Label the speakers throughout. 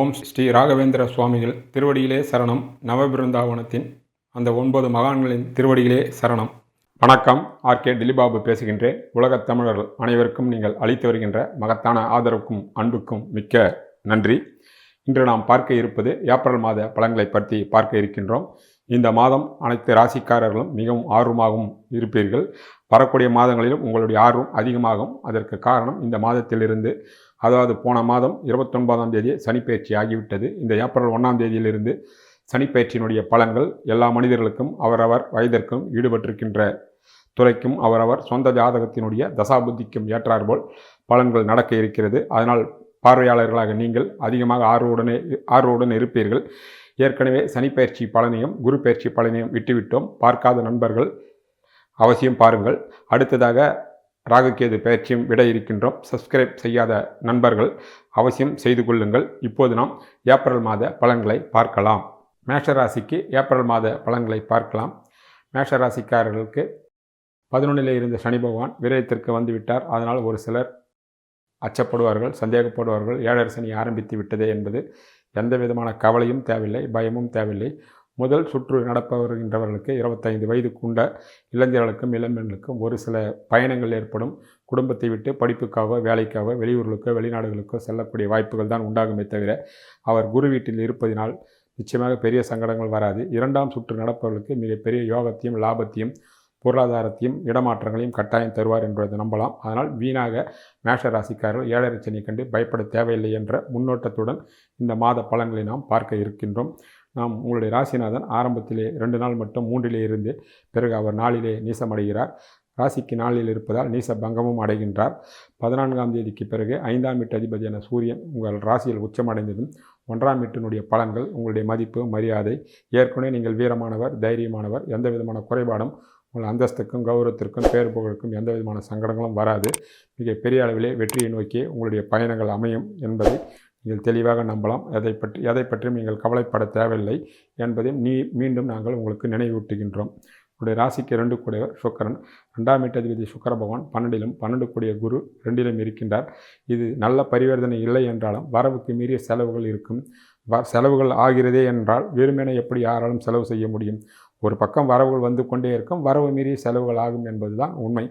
Speaker 1: ஓம் ஸ்ரீ ராகவேந்திர சுவாமிகள் திருவடியிலே சரணம். நவபிருந்தாவனத்தின் அந்த ஒன்பது மகான்களின் திருவடியிலே சரணம். வணக்கம். ஆர்கே திலிபாபு பேசுகின்றேன் உலகத் தமிழர்கள் அனைவருக்கும் நீங்கள் அளித்து வருகின்ற மகத்தான ஆதரவுக்கும் அன்புக்கும் மிக்க நன்றி. இன்று நாம் பார்க்க இருப்பது ஏப்ரல் மாத பலன்களை பற்றி பார்க்க இருக்கின்றோம். இந்த மாதம் அனைத்து ராசிக்காரர்களும் மிகவும் ஆர்வமாகவும் இருப்பீர்கள். வரக்கூடிய மாதங்களிலும் உங்களுடைய ஆர்வம் அதிகமாகும். அதற்கு காரணம் இந்த மாதத்திலிருந்து அதாவது போன மாதம் இருபத்தொன்பதாம் தேதி சனிப்பெயர்ச்சி ஆகிவிட்டது. இந்த ஏப்ரல் ஒன்றாம் தேதியிலிருந்து சனிப்பெயர்ச்சியினுடைய பலன்கள் எல்லா மனிதர்களுக்கும் அவரவர் வயதிற்கும் ஈடுபட்டிருக்கின்ற துறைக்கும் அவரவர் சொந்த ஜாதகத்தினுடைய தசாபுத்திக்கும் ஏற்றாற்போல் பலன்கள் நடக்க இருக்கிறது. அதனால் பார்வையாளர்களாக நீங்கள் அதிகமாக ஆர்வவுடனே ஆர்வவுடன் இருப்பீர்கள். ஏற்கனவே சனிப்பெயர்ச்சி பலனையும் குரு பயிற்சி பலனையும் விட்டுவிட்டோம். பார்க்காத நண்பர்கள் அவசியம் பாருங்கள். அடுத்ததாக ராகுகேது பயிற்சியும் விட இருக்கின்றோம். சப்ஸ்கிரைப் செய்யாத நண்பர்கள் அவசியம் செய்து கொள்ளுங்கள். இப்போது நாம் ஏப்ரல் மாத பலன்களை பார்க்கலாம். மேஷராசிக்கு ஏப்ரல் மாத பலன்களை பார்க்கலாம். மேஷராசிக்காரர்களுக்கு பதினொன்றிலே இருந்த சனி பகவான் விரயத்திற்கு வந்துவிட்டார். அதனால் ஒரு சிலர் அச்சப்படுவார்கள் சந்தேகப்படுவார்கள். ஏழரசனி ஆரம்பித்து விட்டதே என்பது எந்த விதமான கவலையும் தேவையில்லை பயமும் தேவையில்லை. முதல் சுற்று நடப்ப வருகின்றவர்களுக்கு இருபத்தைந்து வயதுக்குண்ட இளைஞர்களுக்கும் இளம்பெண்களுக்கும் ஒரு சில பயணங்கள் ஏற்படும். குடும்பத்தை விட்டு படிப்புக்காக வேலைக்காக வெளியூர்களுக்கோ வெளிநாடுகளுக்கோ செல்லக்கூடிய வாய்ப்புகள் தான் உண்டாகுமே தவிர அவர் குரு வீட்டில் இருப்பதினால் நிச்சயமாக பெரிய சங்கடங்கள் வராது. இரண்டாம் சுற்று நடப்பவர்களுக்கு மிகப்பெரிய யோகத்தையும் லாபத்தையும் பொருளாதாரத்தையும் இடமாற்றங்களையும் கட்டாயம் தருவார் என்பதை நம்பலாம். அதனால் வீணாக மேஷ ராசிக்காரர்கள் ஏழரை சனி கண்டு பயப்பட தேவையில்லை என்ற முன்னோட்டத்துடன் இந்த மாத பலன்களை நாம் பார்க்க இருக்கின்றோம். நாம் உங்களுடைய ராசிநாதன் ஆரம்பத்திலே ரெண்டு நாள் மட்டும் மூன்றிலே இருந்து பிறகு அவர் நாளிலே நீசமடைகிறார். ராசிக்கு நாளில் இருப்பதால் நீச பங்கமும் அடைகின்றார். பதினான்காம் தேதிக்கு பிறகு ஐந்தாம் வீட்டு அதிபதியான சூரியன் உங்கள் ராசியில் உச்சமடைந்ததும் ஒன்றாம் வீட்டினுடைய பலன்கள் உங்களுடைய மதிப்பு மரியாதை ஏற்கனவே நீங்கள் வீரமானவர் தைரியமானவர் எந்த விதமான குறைபாடும் உங்கள் அந்தஸ்துக்கும் கௌரவத்திற்கும் பேர் புகழுக்கும் எந்த விதமான சங்கடங்களும் வராது. மிக பெரிய அளவிலே வெற்றியை நோக்கி உங்களுடைய பயணங்கள் அமையும் என்பதை நீங்கள் தெளிவாக நம்பலாம். எதை பற்றி எதை பற்றியும் நீங்கள் கவலைப்பட தேவையில்லை என்பதையும் நீ மீண்டும் நாங்கள் உங்களுக்கு நினைவூட்டுகின்றோம். உங்களுடைய ராசிக்கு ரெண்டு கூடியவர் சுக்கரன். ரெண்டாம் வீட்டதிபதி சுக்கர பகவான் பன்னெண்டிலும் பன்னெண்டு கூடிய குரு ரெண்டிலும் இருக்கின்றார். இது நல்ல பரிவர்த்தனை இல்லை என்றாலும் வரவுக்கு மீறிய செலவுகள் இருக்கும். வ செலவுகள் ஆகிறதே என்றால் வெறுமனே எப்படி யாராலும் செலவு செய்ய முடியும்? ஒரு பக்கம் வரவுகள் வந்து கொண்டே இருக்கும் வரவு மீறிய செலவுகள் ஆகும் என்பதுதான் உண்மை.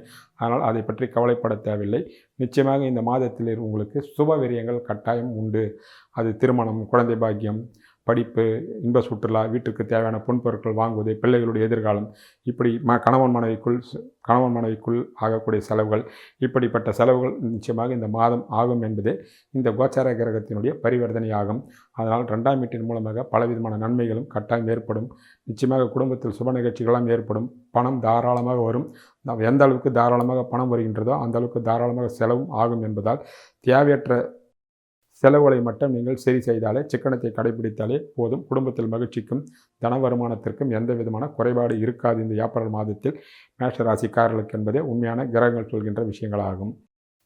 Speaker 1: ஆனால் அதை பற்றி கவலைப்பட தேவையில்லை. நிச்சயமாக இந்த மாதத்தில் உங்களுக்கு சுப விரயங்கள் கட்டாயம் உண்டு. அது திருமணம் குழந்தை பாக்கியம் படிப்பு இன்ப சுற்றுலா வீட்டுக்கு தேவையான பொன்பொருட்கள் வாங்குவது பிள்ளைகளுடைய எதிர்காலம். இப்படி ம கணவன் மனைவிக்குள் கணவன் மனைவிக்குள் ஆகக்கூடிய செலவுகள் இப்படிப்பட்ட செலவுகள் நிச்சயமாக இந்த மாதம் ஆகும் என்பதே இந்த கோச்சார கிரகத்தினுடைய பரிவர்த்தனை ஆகும் அதனால் ரெண்டாம் வீட்டின் மூலமாக பலவிதமான நன்மைகளும் கட்டாயம் ஏற்படும். நிச்சயமாக குடும்பத்தில் சுப நிகழ்ச்சிகளாம் ஏற்படும். பணம் தாராளமாக வரும். எந்த அளவுக்கு தாராளமாக பணம் வருகின்றதோ அந்த அளவுக்கு தாராளமாக செலவும் ஆகும் என்பதால் தேவையற்ற செலவுகளை மட்டும் நீங்கள் சரி செய்தாலே சிக்கனத்தை கடைபிடித்தாலே போதும். குடும்பத்தில் மகிழ்ச்சிக்கும் தன வருமானத்திற்கும் எந்த விதமான குறைபாடு இருக்காது இந்த ஏப்ரல் மாதத்தில். மேஷ ராசிக்காரர்களுக்கு என்பதே உண்மையான கிரகங்கள் சொல்கின்ற விஷயங்களாகும்.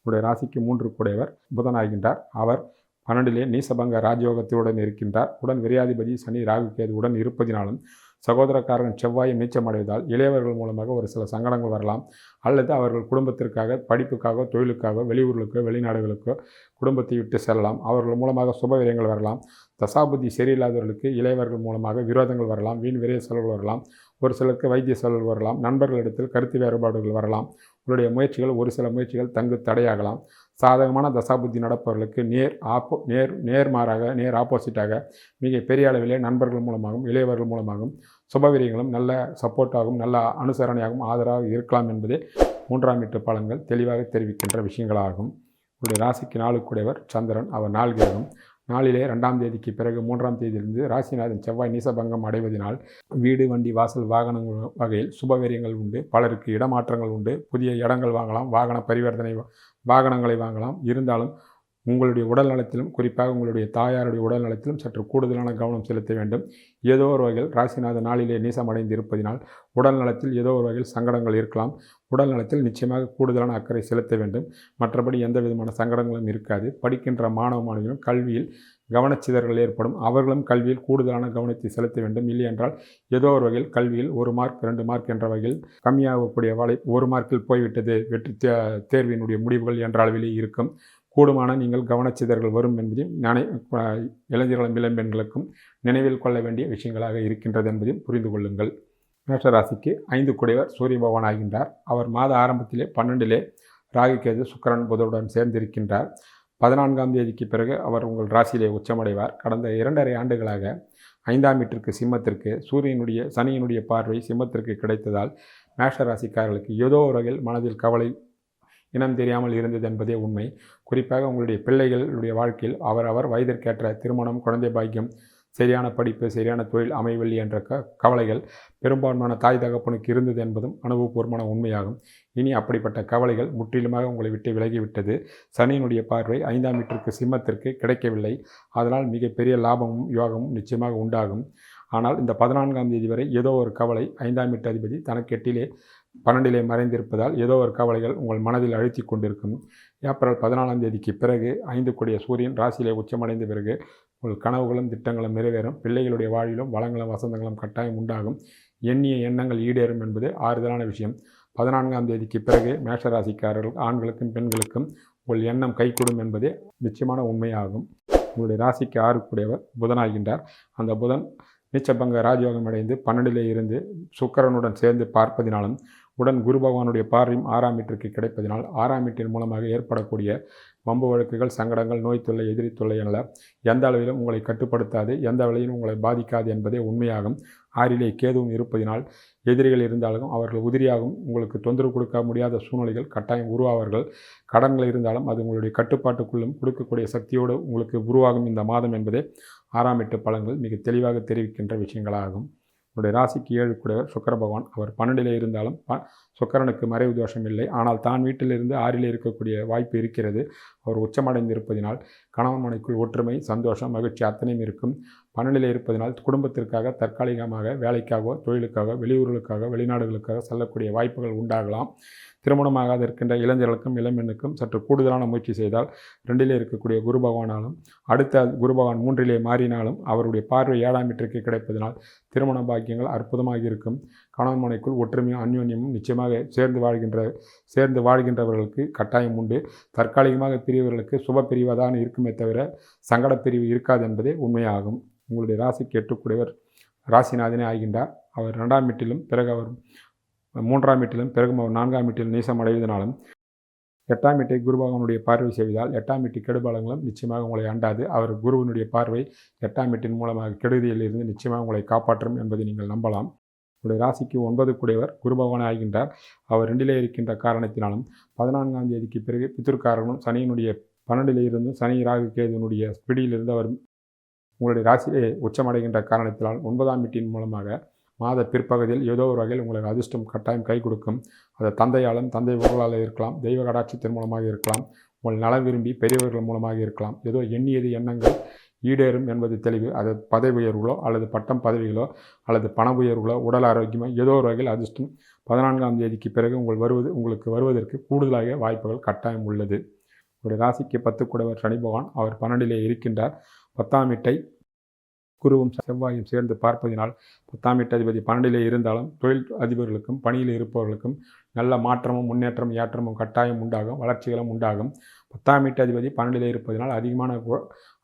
Speaker 1: உடைய ராசிக்கு மூன்று கூடையவர். புதனாகின்றார் அவர் பன்னெண்டிலே நீசபங்க ராஜயோகத்துடன் இருக்கின்றார். உடன் விரையாதிபதி சனி ராகு கேது உடன் இருப்பதினாலும் சகோதரக்காரன் செவ்வாயை நீச்சமடைவதால் இளையவர்கள் மூலமாக ஒரு சில சங்கடங்கள் வரலாம். அல்லது அவர்கள் குடும்பத்திற்காக படிப்புக்காக தொழிலுக்காக வெளியூர்களுக்கோ வெளிநாடுகளுக்கோ குடும்பத்தை விட்டு செல்லலாம். அவர்கள் மூலமாக சுபவிரயங்கள் வரலாம். தசாபுத்தி சரியில்லாதவர்களுக்கு இளையவர்கள் மூலமாக விரோதங்கள் வரலாம். வீண் விரைய செலவுகள் வரலாம். ஒரு சிலருக்கு வைத்திய செலவுகள் வரலாம். நண்பர்களிடத்தில் கருத்து வேறுபாடுகள் வரலாம். உங்களுடைய முயற்சிகள் ஒரு சில முயற்சிகள் தங்கு தடையாகலாம். சாதகமான தசாபுத்தி நடப்பவர்களுக்கு நேர் ஆப்போ நேர் நேர்மாறாக நேர் ஆப்போசிட்டாக மிக பெரிய அளவிலே நண்பர்கள் மூலமாகவும் இளையவர்கள் மூலமாகவும் சுபவிரியங்களும் நல்ல சப்போர்ட்டாகவும் நல்ல அனுசரணையாகவும் ஆதரவாக இருக்கலாம் என்பதே மூன்றாம் வீட்டு பலன்கள் தெளிவாக தெரிவிக்கின்ற விஷயங்களாகும். உங்களுடைய ராசிக்கு நாளுக்குடையவர் சந்திரன் அவர் நாள் கிரகம். நாளிலே ரெண்டாம் தேதிக்கு பிறகு மூன்றாம் தேதியிலிருந்து ராசிநாதன் செவ்வாய் நீசபங்கம் அடைவதனால் வீடு வண்டி வாசல் வாகனங்கள் வகையில் சுபவீரியங்கள் உண்டு. பலருக்கு இடமாற்றங்கள் உண்டு. புதிய இடங்கள் வாங்கலாம் வாகன பரிவர்த்தனை வாகனங்களை வாங்கலாம். இருந்தாலும் உங்களுடைய உடல் நலத்திலும் குறிப்பாக உங்களுடைய தாயாருடைய உடல் நலத்திலும் சற்று கூடுதலான கவனம் செலுத்த வேண்டும். ஏதோ ஒரு வகையில் ராசிநாத நாளிலே நீசமடைந்து இருப்பதினால் உடல் நலத்தில் ஏதோ ஒரு வகையில் சங்கடங்கள் இருக்கலாம். உடல் நலத்தில் நிச்சயமாக கூடுதலான அக்கறை செலுத்த வேண்டும். மற்றபடி எந்த விதமான சங்கடங்களும் இருக்காது. படிக்கின்ற மாணவ மாணவிகளும் கல்வியில் கவனச்சிதறல் ஏற்படும். அவர்களும் கல்வியில் கூடுதலான கவனத்தை செலுத்த வேண்டும். இல்லை என்றால் ஏதோ ஒரு வகையில் கல்வியில் ஒரு மார்க் ரெண்டு மார்க் என்ற வகையில் கம்மியாகக்கூடிய வலை ஒரு மார்க்கில் போய்விட்டது. வெற்றி தேர்வினுடைய முடிவுகள் என்ற அளவிலே இருக்கும். கூடுமான நீங்கள் கவனச்சிதறல் வரும் என்பதையும் நினை இளைஞர்களும் இளம்பெண்களுக்கும் நினைவில் கொள்ள வேண்டிய விஷயங்களாக இருக்கின்றது என்பதையும் புரிந்து கொள்ளுங்கள். மேஷராசிக்கு ஐந்து குடைவர் சூரிய பகவான் ஆகின்றார். அவர் மாத ஆரம்பத்திலே பன்னெண்டிலே ராகு கேது சுக்கரன் புதனுடன் சேர்ந்திருக்கின்றார். பதினான்காம் தேதிக்கு பிறகு அவர் உங்கள் ராசியிலே உச்சமடைவார். கடந்த இரண்டரை ஆண்டுகளாக ஐந்தாம் வீட்டிற்கு சிம்மத்திற்கு சூரியனுடைய சனியினுடைய பார்வை சிம்மத்திற்கு கிடைத்ததால் மேஷ ராசிக்காரர்களுக்கு ஏதோ ஒரு வகையில் மனதில் கவலை இனம் தெரியாமல் இருந்தது என்பதே உண்மை. குறிப்பாக உங்களுடைய பிள்ளைகளுடைய வாழ்க்கையில் அவரவர் வயதிற்கேற்ற திருமணம் குழந்தை பாக்கியம் சரியான படிப்பு சரியான தொழில் அமையவில்லை என்ற க கவலைகள் பெரும்பான்மையான தாய் தகப்பனுக்கு இருந்தது என்பதும் அனுபவபூர்வமான உண்மையாகும். இனி அப்படிப்பட்ட கவலைகள் முற்றிலுமாக உங்களை விட்டு விலகிவிட்டது. சனியினுடைய பார்வை ஐந்தாம் வீட்டிற்கு சிம்மத்திற்கு கிடைக்கவில்லை. அதனால் மிகப்பெரிய லாபமும் யோகமும் நிச்சயமாக உண்டாகும். ஆனால் இந்த பதினான்காம் தேதி வரை ஏதோ ஒரு கவலை ஐந்தாம் வீட்டு அதிபதி தனக்கெட்டிலே பன்னெண்டிலே மறைந்திருப்பதால் ஏதோ ஒரு கவலைகள் உங்கள் மனதில் அழுத்தி கொண்டிருக்கும். ஏப்ரல் பதினாலாம் தேதிக்கு பிறகு ஐந்து கூடிய சூரியன் ராசியிலே உச்சமடைந்த பிறகு உங்கள் கனவுகளும் திட்டங்களும் நிறைவேறும். பிள்ளைகளுடைய வாழ்விலும் வளங்களும் வசந்தங்களும் கட்டாயம் உண்டாகும். எண்ணிய எண்ணங்கள் ஈடேறும் என்பது ஆறுதலான விஷயம். பதினான்காம் தேதிக்கு பிறகு மேஷராசிக்காரர்கள் ஆண்களுக்கும் பெண்களுக்கும் உங்கள் எண்ணம் கைகூடும் என்பதே நிச்சயமான உண்மையாகும். உங்களுடைய ராசிக்கு ஆறுக்குடையவர் புதனாகின்றார். அந்த புதன் நீச்சபங்க ராஜயோகம் அடைந்து பன்னெண்டிலே இருந்து சுக்கரனுடன் சேர்ந்து பார்ப்பதினாலும் உடன் குரு பகவானுடைய பார்வையும் ஆறாம் வீட்டிற்கு கிடைப்பதினால் ஆறாம் வீட்டின் மூலமாக ஏற்படக்கூடிய வம்பு வழக்குகள் சங்கடங்கள் நோய் தொல்லை எதிரி தொல்லை என எந்த அளவிலும் உங்களை கட்டுப்படுத்தாது எந்த அளவிலும் உங்களை பாதிக்காது என்பதே உண்மையாகும். ஆறிலே கேதுவும் இருப்பதினால் எதிரிகள் இருந்தாலும் அவர்கள் உதிரியாகவும் உங்களுக்கு தொந்தரவு கொடுக்க முடியாத சூழ்நிலைகள் கட்டாயம் உருவாவார்கள். கடன்கள் இருந்தாலும் அது உங்களுடைய கட்டுப்பாட்டுக்குள்ளும் கொடுக்கக்கூடிய சக்தியோடு உங்களுக்கு உருவாகும் இந்த மாதம் என்பதே ஆறாம் எட்டு பலன்கள் மிக தெளிவாக தெரிவிக்கின்ற விஷயங்களாகும். உங்களுடைய ராசிக்கு ஏழு கூட சுக்கர பகவான் அவர் பன்னெண்டில் இருந்தாலும் ப சுக்கரனுக்கு மறைவு தோஷம் இல்லை. ஆனால் தான் வீட்டிலிருந்து ஆறில் இருக்கக்கூடிய வாய்ப்பு இருக்கிறது. அவர் உச்சமடைந்திருப்பதினால் கணவன் மனைக்குள் ஒற்றுமை சந்தோஷம் மகிழ்ச்சி அத்தனையும் இருக்கும். மனநிலை இருப்பதனால் குடும்பத்திற்காக தற்காலிகமாக வேலைக்காகவோ தொழிலுக்காக வெளியூர்களுக்காக வெளிநாடுகளுக்காக செல்லக்கூடிய வாய்ப்புகள் உண்டாகலாம். திருமணமாகாத இருக்கின்ற இளைஞர்களுக்கும் இளம்பெண்ணுக்கும் சற்று கூடுதலான முயற்சி செய்தால் ரெண்டிலே இருக்கக்கூடிய குரு பகவானாலும் அடுத்த குரு பகவான் மூன்றிலே மாறினாலும் அவருடைய பார்வை ஏழாம் கிடைப்பதனால் திருமண பாக்கியங்கள் அற்புதமாக இருக்கும். கணவன் மனைக்குள் ஒற்றுமையும் அந்யோன்யமும் நிச்சயமாக சேர்ந்து வாழ்கின்ற சேர்ந்து வாழ்கின்றவர்களுக்கு கட்டாயம் உண்டு. தற்காலிகமாக பிரிவர்களுக்கு சுப பிரிவாக தான் இருக்குமே தவிர சங்கட பிரிவு இருக்காது என்பதே உண்மையாகும். உங்களுடைய ராசிக்கு எட்டுக்குடையவர் ராசிநாதனே ஆகின்றார். அவர் ரெண்டாம் வீட்டிலும் பிறகு அவர் மூன்றாம் வீட்டிலும் பிறகு அவர் நான்காம் வீட்டில் நீசம் அடைவதனாலும் எட்டாம் வீட்டை குருபகவனுடைய பார்வை செய்வதால் எட்டாம் வீட்டு கெடுபலங்களும் நிச்சயமாக உங்களை அண்டாது. அவர் குருவினுடைய பார்வை எட்டாம் வீட்டின் மூலமாக கெடுதியில் இருந்து நிச்சயமாக உங்களை காப்பாற்றும் என்பதை நீங்கள் நம்பலாம். உங்களுடைய ராசிக்கு ஒன்பது கூடியவர் குருபகவான் ஆகின்றார். அவர் ரெண்டிலே இருக்கின்ற காரணத்தினாலும் பதினான்காம் தேதிக்கு பிறகு பித்திருக்காரனும் சனியினுடைய பன்னெண்டிலே இருந்து சனி ராகு கேதுனுடைய பிடியிலிருந்து அவர் உங்களுடைய ராசியிலே உச்சமடைகின்ற காரணத்தினால் ஒன்பதாம் வீட்டின் மூலமாக மாத பிற்பகுதியில் ஏதோ ஒரு வகையில் உங்களுக்கு அதிர்ஷ்டம் கட்டாயம் கை கொடுக்கும். அது தந்தையாலும் தந்தை உறவால் இருக்கலாம் தெய்வ கடாட்சத்தின் மூலமாக இருக்கலாம் உங்கள் நல விரும்பி பெரியவர்கள் மூலமாக இருக்கலாம். ஏதோ எண்ணியது எண்ணங்கள் ஈடேறும் என்பது தெளிவு. அது பதவி உயர்வுகளோ அல்லது பட்டம் பதவிகளோ அல்லது பண உயர்வுகளோ உடல் ஆரோக்கியமோ ஏதோ ஒரு வகையில் அதிர்ஷ்டம். பதினான்காம் தேதிக்கு பிறகு உங்கள் வருவது உங்களுக்கு வருவதற்கு கூடுதலாக வாய்ப்புகள் கட்டாயம் உள்ளது. உங்களுடைய ராசிக்கு பத்து கூடவர் சனி பகவான் அவர் பன்னெண்டிலே இருக்கின்றார். பத்தாம் வீட்டை குருவும் செவ்வாயும் சேர்ந்து பார்ப்பதினால் பத்தாம் வீட்டு அதிபதி பன்னெண்டிலே இருந்தாலும் தொழில் அதிபர்களுக்கும் பணியில் இருப்பவர்களுக்கும் நல்ல மாற்றமும் முன்னேற்றம் ஏற்றமும் கட்டாயம் உண்டாகும் வளர்ச்சிகளும் உண்டாகும். பத்தாம் வீட்டு அதிபதி பன்னெண்டிலே இருப்பதனால் அதிகமான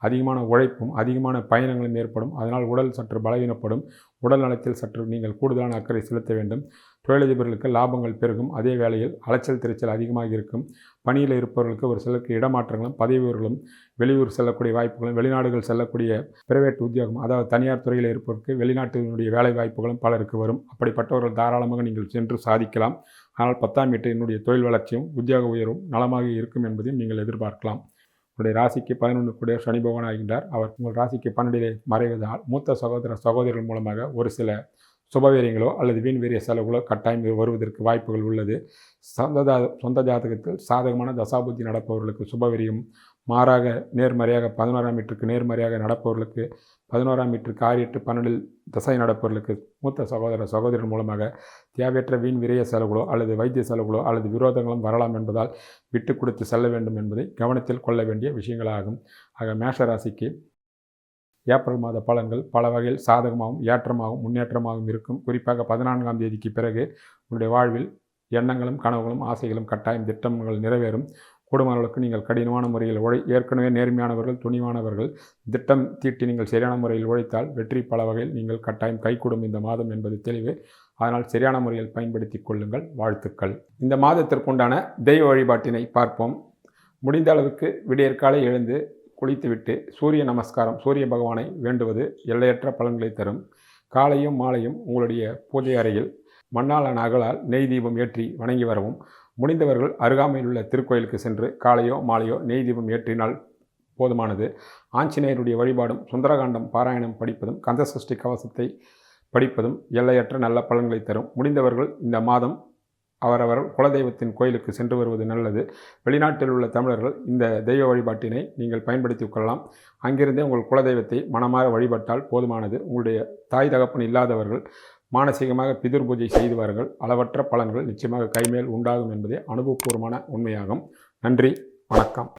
Speaker 1: அதிகமான உழைப்பும் அதிகமான பயணங்களும் ஏற்படும். அதனால் உடல் சற்று பலவீனப்படும். உடல் நலத்தில் சற்று நீங்கள் கூடுதலான அக்கறை செலுத்த வேண்டும். தொழிலதிபர்களுக்கு லாபங்கள் பெருகும். அதே வேளையில் அலைச்சல் திருச்சல் அதிகமாக இருக்கும். பணியில் இருப்பவர்களுக்கு ஒரு சிலருக்கு இடமாற்றங்களும் பதவியூர்களும் வெளியூர் செல்லக்கூடிய வாய்ப்புகளும் வெளிநாடுகள் செல்லக்கூடிய பிரைவேட் உத்தியோகம் அதாவது தனியார் துறையில் இருப்பவருக்கு வெளிநாட்டினுடைய வேலை வாய்ப்புகளும் பலருக்கு வரும். அப்படிப்பட்டவர்கள் தாராளமாக நீங்கள் சென்று சாதிக்கலாம். ஆனால் பத்தாம் வீட்டினுடைய தொழில் வளர்ச்சியும் உத்தியோக உயர்வும் நலமாக இருக்கும் என்பதையும் நீங்கள் எதிர்பார்க்கலாம். உங்களுடைய ராசிக்கு பதினொன்று கூடிய சனி பகவான் ஆகின்றார். அவர் உங்கள் ராசிக்கு பன்னெண்டிலே மறைவதால் மூத்த சகோதர சகோதரர்கள் மூலமாக ஒரு சில சுபவீரியங்களோ அல்லது வீண் வீரிய செலவுகளோ கட்டாயம் வருவதற்கு வாய்ப்புகள் உள்ளது. சொந்த ஜா சொந்த ஜாதகத்தில் சாதகமான தசாபுத்தி நடப்பவர்களுக்கு சுபவீரியம் மாறாக நேர்மறையாக பதினோராம் வீட்டுக்கு நேர்மறையாக நடப்பவர்களுக்கு பதினோராம் வீட்டுக்கு காரியட்டு பன்னெண்டில் தசை நடப்பவர்களுக்கு மூத்த சகோதர சகோதரர் மூலமாக தேவையற்ற வீண் விரய செலவுகளோ அல்லது வைத்திய செலவுகளோ அல்லது விரோதங்களும் வரலாம் என்பதால் விட்டு கொடுத்து செல்ல வேண்டும் என்பதை கவனத்தில் கொள்ள வேண்டிய விஷயங்களாகும். ஆக மேஷ ராசிக்கு ஏப்ரல் மாத பலன்கள் பல வகையில் சாதகமாகவும் ஏற்றமாகவும் முன்னேற்றமாகவும் இருக்கும். குறிப்பாக பதினான்காம் தேதிக்கு பிறகு உங்களுடைய வாழ்வில் எண்ணங்களும் கனவுகளும் ஆசைகளும் கட்டாயம் திட்டங்கள் நிறைவேறும். கூடுமான நீங்கள் கடினமான முறையில் உழை ஏற்கனவே நேர்மையானவர்கள் துணிவானவர்கள் திட்டம் தீட்டி நீங்கள் சரியான முறையில் உழைத்தால் வெற்றி பல வகையில் நீங்கள் கட்டாயம் கைகூடும் இந்த மாதம் என்பது தெளிவு. அதனால் சரியான முறையில் பயன்படுத்தி கொள்ளுங்கள். வாழ்த்துக்கள். இந்த மாதத்திற்குண்டான தெய்வ வழிபாட்டினை பார்ப்போம். முடிந்த அளவுக்கு விடியற்காலை எழுந்து குளித்துவிட்டு சூரிய நமஸ்காரம் சூரிய பகவானை வேண்டுவது எல்லையற்ற பலன்களை தரும். காலையும் மாலையும் உங்களுடைய பூஜை அறையில் மண்ணாலான அகலால் நெய் தீபம் ஏற்றி வணங்கி வரவும். முடிந்தவர்கள் அருகாமையில் உள்ள திருக்கோயிலுக்கு சென்று காலையோ மாலையோ நெய் தீபம் ஏற்றினால் போதுமானது. ஆஞ்சநேயருடைய வழிபாடும் சுந்தரகாண்டம் பாராயணம் படிப்பதும் கந்தசஷ்டி கவசத்தை படிப்பதும் எல்லையற்ற நல்ல பலன்களை தரும். முடிந்தவர்கள் இந்த மாதம் அவரவர் குலதெய்வத்தின் கோயிலுக்கு சென்று வருவது நல்லது. வெளிநாட்டில் உள்ள தமிழர்கள் இந்த தெய்வ வழிபாட்டினை நீங்கள் பயன்படுத்திக் கொள்ளலாம். அங்கிருந்தே உங்கள் குலதெய்வத்தை மனமாற வழிபட்டால் போதுமானது. உங்களுடைய தாய் தகப்பன் இல்லாதவர்கள் மானசீகமாக பிதிர் பூஜை செய்துவார்கள் அளவற்ற பலன்கள் நிச்சயமாக கைமேல் உண்டாகும் என்பதே அனுபவபூர்வமான உண்மையாகும். நன்றி. வணக்கம்.